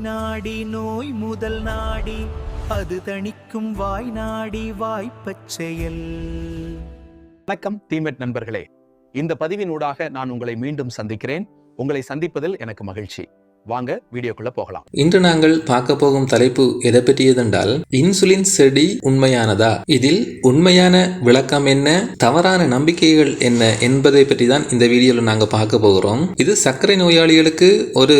நாடி நோய் முதல் நாடி அது தணிக்கும் வாய் நாடி வாய்ப்பச் செயல். வணக்கம் தீமெட் நண்பர்களே. இந்த பதிவினூடாக நான் உங்களை மீண்டும் சந்திக்கிறேன். உங்களை சந்திப்பதில் எனக்கு மகிழ்ச்சி. வாங்க வீடியோக்குள்ள போகலாம். இன்று நாங்கள் பார்க்க போகும் தலைப்பு எதை பற்றியதென்றால் இன்சுலின் செடி உண்மையானதா? இதில் உண்மையான விளக்கம் என்ன? தவறான நம்பிக்கைகள் என்ன என்பதை பற்றி தான் இந்த வீடியோவில் நாங்கள் பார்க்க போகிறோம். இது சர்க்கரை நோயாளிகளுக்கு ஒரு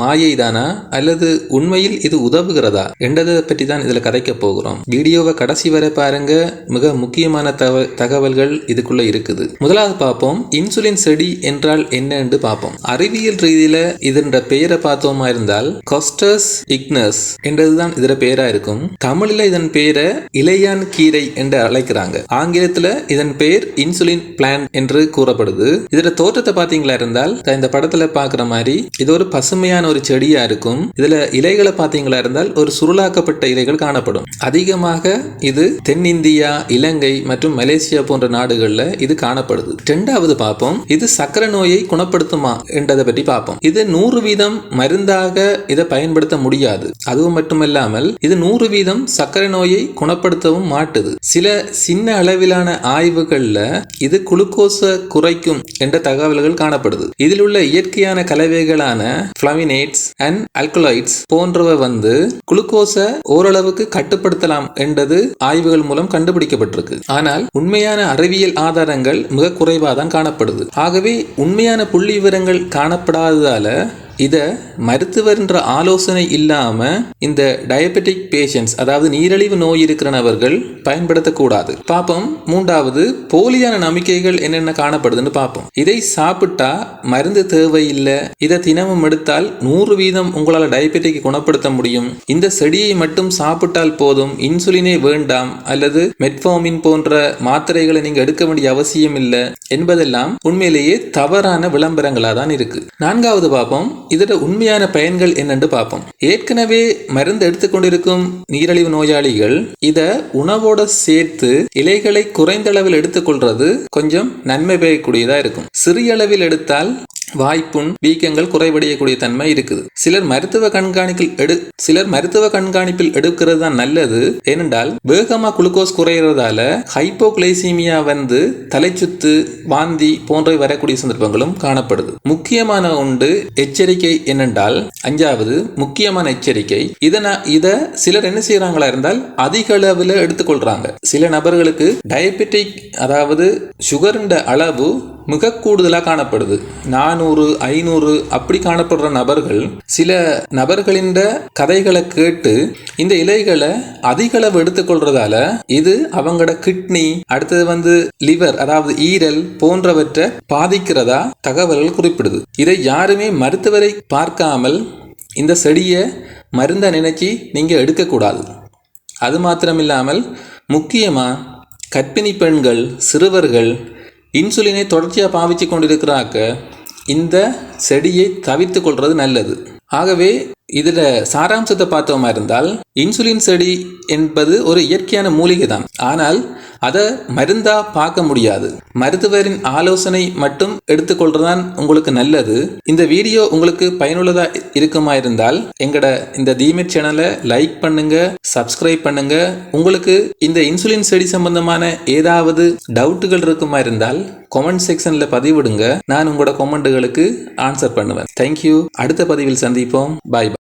மாயை தானா அல்லது உண்மையில் இது உதவுகிறதா? என்றதை பற்றி தான் இதில் கதைக்க போகிறோம். வீடியோவை கடைசி வரை பாருங்க. மிக முக்கியமான தவ தகவல்கள் இதுக்குள்ள இருக்குது. முதலாவது பார்ப்போம் இன்சுலின் செடி என்றால் என்ன என்று பார்ப்போம். அறிவியல் ரீதியில இதன்ற பெயரை பார்த்தோமா இருந்தால் கொஸ்டஸ் இக்னஸ் என்றதுதான் இதர பெயரா இருக்கும். தமிழில் இதன் பெயரை இலையான் கீரை என்று அழைக்கிறாங்க. ஆங்கிலத்துல இதன் பெயர் இன்சுலின் பிளான் என்று கூறப்படுது. இதோட தோற்றத்தை பாத்தீங்களா இருந்தால் இந்த படத்துல பாக்குற மாதிரி இது ஒரு பசுமையான ஒரு செடியா இருக்கும். இதுல இலைகளை பாத்தீங்களா இருந்தால் ஒரு சுருளாக்கப்பட்ட இலைகள் காணப்படும். அதிகமாக இது தென்னிந்தியா இலங்கை மற்றும் மலேசியா போன்ற நாடுகள்ல இது காணப்படுது. ரெண்டாவது பார்ப்போம் இது சக்கரை நோயை குணப்படுத்துமா என்றதை பற்றி பார்ப்போம் இது நூறு வீதம் மருந்தாக இதை பயன்படுத்த முடியாது. அதுவும் மட்டுமல்லாமல் இது நூறு வீதம் சர்க்கரை நோயை குணப்படுத்தவும் மாட்டுது. சில சின்ன அளவிலான ஆய்வுகள்ல இது குளுக்கோஸை குறைக்கும் என்ற தகவல்கள் காணப்படுது. இதில் உள்ள இயற்கையான கலவைகளான பிளவினேட்ஸ் அண்ட் அல்கலாய்ட்ஸ் போன்றவை வந்து குளுக்கோஸை ஓரளவுக்கு கட்டுப்படுத்தலாம் என்றது ஆய்வுகள் மூலம் கண்டுபிடிக்கப்பட்டிருக்கு. ஆனால் உண்மையான அறிவியல் ஆதாரங்கள் மிக குறைவாக தான் காணப்படுது. ஆகவே உண்மையான புள்ளி விவரங்கள் காணப்படாததால இதை மருத்துவர்ன்ற ஆலோசனை இல்லாமல் இந்த டயபெட்டிக் பேஷண்ட்ஸ் அதாவது நீரிழிவு நோய் இருக்கிறவர்கள் பயன்படுத்தக்கூடாது. பார்ப்போம் மூன்றாவது போலியான நம்பிக்கைகள் என்னென்ன காணப்படுதுன்னு பார்ப்போம் இதை சாப்பிட்டா மருந்து தேவையில்லை. இதை தினமும் எடுத்தால் நூறு வீதம் உங்களால் டயபெட்டிக் குணப்படுத்த முடியும். இந்த செடியை மட்டும் சாப்பிட்டால் போதும். இன்சுலினே வேண்டாம். அல்லது மெட்ஃபார்மின் போன்ற மாத்திரைகளை நீங்கள் எடுக்க வேண்டிய அவசியம் இல்லை என்பதெல்லாம் உண்மையிலேயே தவறான விளம்பரங்களாக தான் இருக்கு. நான்காவது பார்ப்போம் இதோட உண்மையான பயன்கள் என்னென்று பார்ப்போம். ஏற்கனவே மருந்து எடுத்துக்கொண்டிருக்கும் நீரிழிவு நோயாளிகள் இத உணவோட சேர்த்து இலைகளை குறைந்த அளவில் எடுத்துக்கொள்றது கொஞ்சம் நன்மை பெறக்கூடியதா இருக்கும். சிறிய அளவில் எடுத்தால் வாய்ப்புண் வீக்கங்கள் குறைவடையக்கூடிய தன்மை இருக்குது. சிலர் மருத்துவ கண்காணிப்பில் எடு சிலர் மருத்துவ கண்காணிப்பில் எடுக்கிறது தான் நல்லது. ஏனென்றால் வேகமா குளுக்கோஸ் குறையிறதால ஹைப்போகிளைசீமியா வந்து தலைச்சுத்து வாந்தி போன்றவை வரக்கூடிய சந்தர்ப்பங்களும் காணப்படுது. முக்கியமான ஒன்று எச்சரிக்கை என்னென்றால் அஞ்சாவது முக்கியமான எச்சரிக்கை இதனை இதை சிலர் என்ன செய்யறாங்களா இருந்தால் அதிக அளவில் எடுத்துக்கொள்றாங்க. சில நபர்களுக்கு டயபெட்டிக் அதாவது சுகருண்ட அளவு மிக கூடுதலாக காணப்படுது. நானூறு ஐநூறு அப்படி காணப்படுற நபர்கள் சில நபர்களின் கதைகளை கேட்டு இந்த இலைகளை அதிக அளவு எடுத்துக்கொள்றதால இது அவங்களோட கிட்னி அடுத்தது வந்து லிவர் அதாவது ஈரல் போன்றவற்றை பாதிக்கிறதா தகவல்கள் குறிப்பிடுது. இதை யாருமே மருத்துவரை பார்க்காமல் இந்த செடியை மருந்தை நினைச்சி நீங்கள் எடுக்கக்கூடாது. அது மாத்திரமில்லாமல் முக்கியமாக கர்ப்பிணி பெண்கள் சிறுவர்கள் இன்சுலினை தொடர்ச்சியாக பாவிச்சு கொண்டிருக்கிறாக்க இந்த செடியை தவித்து கொள்வது நல்லது. ஆகவே இதில் சாராம்சத்தை பார்த்தோமா இருந்தால் இன்சுலின் செடி என்பது ஒரு இயற்கையான மூலிகை தான் ஆனால் அதை மருந்தா பார்க்க முடியாது. மருத்துவரின் ஆலோசனை மட்டும் எடுத்துக்கொள்றதான் உங்களுக்கு நல்லது. இந்த வீடியோ உங்களுக்கு பயனுள்ளதா இருக்குமா இருந்தால் எங்கட இந்த தீமெட் சேனலை லைக் பண்ணுங்க சப்ஸ்கிரைப் பண்ணுங்க. உங்களுக்கு இந்த இன்சுலின் செடி சம்பந்தமான ஏதாவது டவுட்டுகள் இருக்குமா இருந்தால் கமெண்ட் செக்ஷன்ல பதிவிடுங்க. நான் உங்களோட கமெண்ட்டுகளுக்கு ஆன்சர் பண்ணுவேன். தேங்க்யூ அடுத்த பதிவில் சந்திப்போம். பாய்